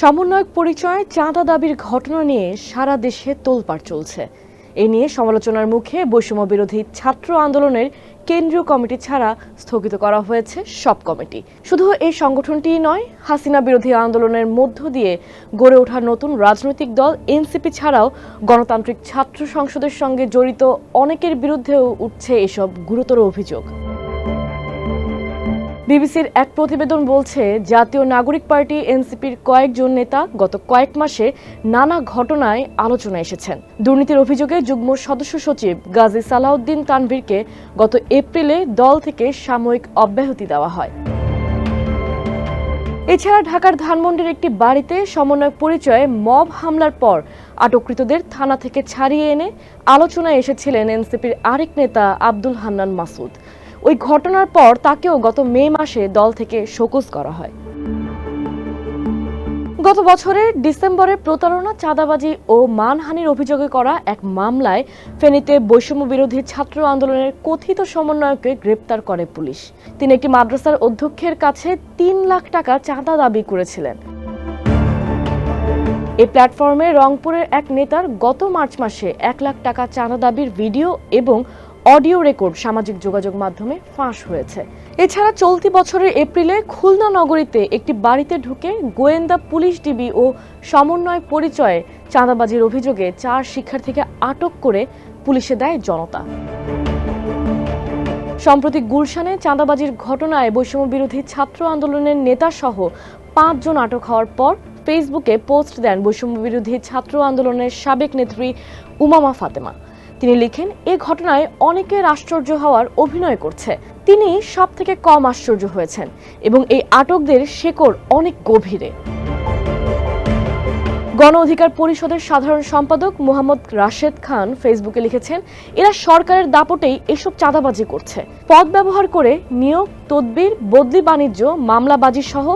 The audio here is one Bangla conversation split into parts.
সমন্বয়ক পরিচয়ে চাঁদা দাবির ঘটনা নিয়ে সারা দেশে তোলপাড় চলছে। এ নিয়ে সমালোচনার মুখে বৈষম্য বিরোধী ছাত্র আন্দোলনের কেন্দ্রীয় কমিটি ছাড়া স্থগিত করা হয়েছে সব কমিটি। শুধু এই সংগঠনটিই নয়, হাসিনা বিরোধী আন্দোলনের মধ্য দিয়ে গড়ে ওঠা নতুন রাজনৈতিক দল এনসিপি ছাড়াও গণতান্ত্রিক ছাত্র সংসদের সঙ্গে জড়িত অনেকের বিরুদ্ধেও উঠছে এসব গুরুতর অভিযোগ। বিবিসির এক প্রতিবেদন বলছে, জাতীয় নাগরিক পার্টি এনসিপির কয়েকজন নেতা গত কয়েক মাসে নানা ঘটনায় আলোচনায় এসেছেন। দুর্নীতির অভিযোগে যুগ্ম সদস্য সচিব গাজী সালাউদ্দিন তানভীরকে গত এপ্রিলে দল থেকে সাময়িক অব্যাহতি দেওয়া হয়। এছাড়া ঢাকার ধানমন্ডির একটি বাড়িতে সমন্বয়ক পরিচয়ে মব হামলার পর আটককৃতদের থানা থেকে ছাড়িয়ে এনে আলোচনায় এসেছিলেন এনসিপির আরেক নেতা আব্দুল হান্নান মাসুদ। ওই ঘটনার পর তাকেও গত মে মাসে দল থেকে শোকজ করা হয়। গত বছরের ডিসেম্বরে প্রতারণা, চাঁদাবাজি ও মানহানির অভিযোগে করা এক মামলায় ফেনীতে বৈষম্য বিরোধী ছাত্র আন্দোলনের কথিত সমন্বয়কে গ্রেপ্তার করে পুলিশ। তিনি একটি মাদ্রাসার অধ্যক্ষের কাছে তিন লাখ টাকা চাঁদা দাবি করেছিলেন। এই প্ল্যাটফর্মে রংপুরের এক নেতার গত মার্চ মাসে এক লাখ টাকা চাঁদা দাবির ভিডিও এবং অডিও রেকর্ড সামাজিক যোগাযোগ মাধ্যমে ফাঁস হয়েছে। এছাড়া চলতি বছরের এপ্রিলে খুলনা নগরীতে একটি বাড়িতে ঢুকে গোয়েন্দা পুলিশ ডিবি ও সমন্বয় পরিচয়ে চাঁদাবাজির অভিযোগে চার শিক্ষার্থীকে আটক করে পুলিশে দেয় জনতা। সম্প্রতি গুলশানে চাঁদাবাজির ঘটনায় বৈষম্য বিরোধী ছাত্র আন্দোলনের নেতা সহ পাঁচজন আটক হওয়ার পর ফেসবুকে পোস্ট দেন বৈষম্য বিরোধী ছাত্র আন্দোলনের সাবেক নেত্রী উমামা ফাতেমা। তিনি লিখেন, এ ঘটনায় অনেকের আশ্চর্য হওয়ার অভিনয় করছে। তিনি সব থেকে কম আশ্চর্য হয়েছেন এবং এই আটকদের শেকড় অনেক গভীরে। গণ অধিকার পরিষদের সাধারণ সম্পাদক মোহাম্মদ রাশেদ খান ফেসবুকে লিখেছেন, এরা সরকারের দাপটেই এসব চাঁদাবাজি করছে। পদ ব্যবহার করে নিয়োগ, তদবির, বদলি বাণিজ্য, মামলাবাজি সহ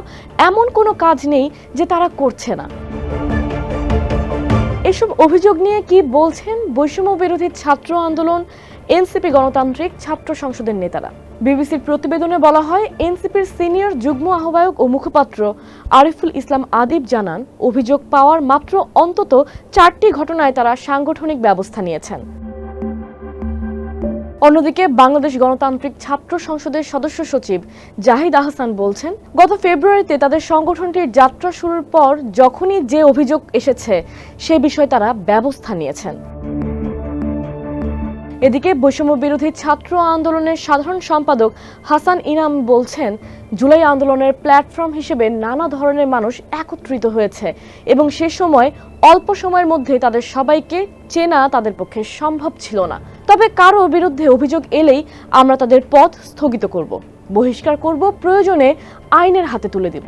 এমন কোনো কাজ নেই যে তারা করছে না। এসব অভিযোগ নিয়ে কি বলছেন বৈষম্য বিরোধী ছাত্র আন্দোলন, এনসিপি গণতান্ত্রিক ছাত্র সংসদের নেতারা? বিবিসির প্রতিবেদনে বলা হয়, এনসিপির সিনিয়র যুগ্ম আহ্বায়ক ও মুখপাত্র আরিফুল ইসলাম আদিব জানান, অভিযোগ পাওয়ার মাত্র অন্তত চারটি ঘটনায় তারা সাংগঠনিক ব্যবস্থা নিয়েছেন। অন্যদিকে বাংলাদেশ গণতান্ত্রিক ছাত্র সংসদের সদস্য সচিব জাহিদ আহসান বলছেন, গত ফেব্রুয়ারিতে তাদের সংগঠনটির যাত্রা শুরুর পর যখনই যে অভিযোগ এসেছে, সে বিষয়ে তারা ব্যবস্থা নিয়েছেন। এদিকে বৈষম্য বিরোধী ছাত্র আন্দোলনের সাধারণ সম্পাদক হাসান ইনাম বলছেন, জুলাই আন্দোলনের প্ল্যাটফর্ম হিসেবে নানা ধরনের মানুষ একত্রিত হয়েছে এবং সে সময় অল্প সময়ের মধ্যে তাদের সবাইকে চেনা তাদের পক্ষে সম্ভব ছিল না। তবে কারও বিরুদ্ধে অভিযোগ এলেই আমরা তাদের পথ স্থগিত করব। বহিষ্কার করব, প্রয়োজনে আইনের হাতে তুলে দেব।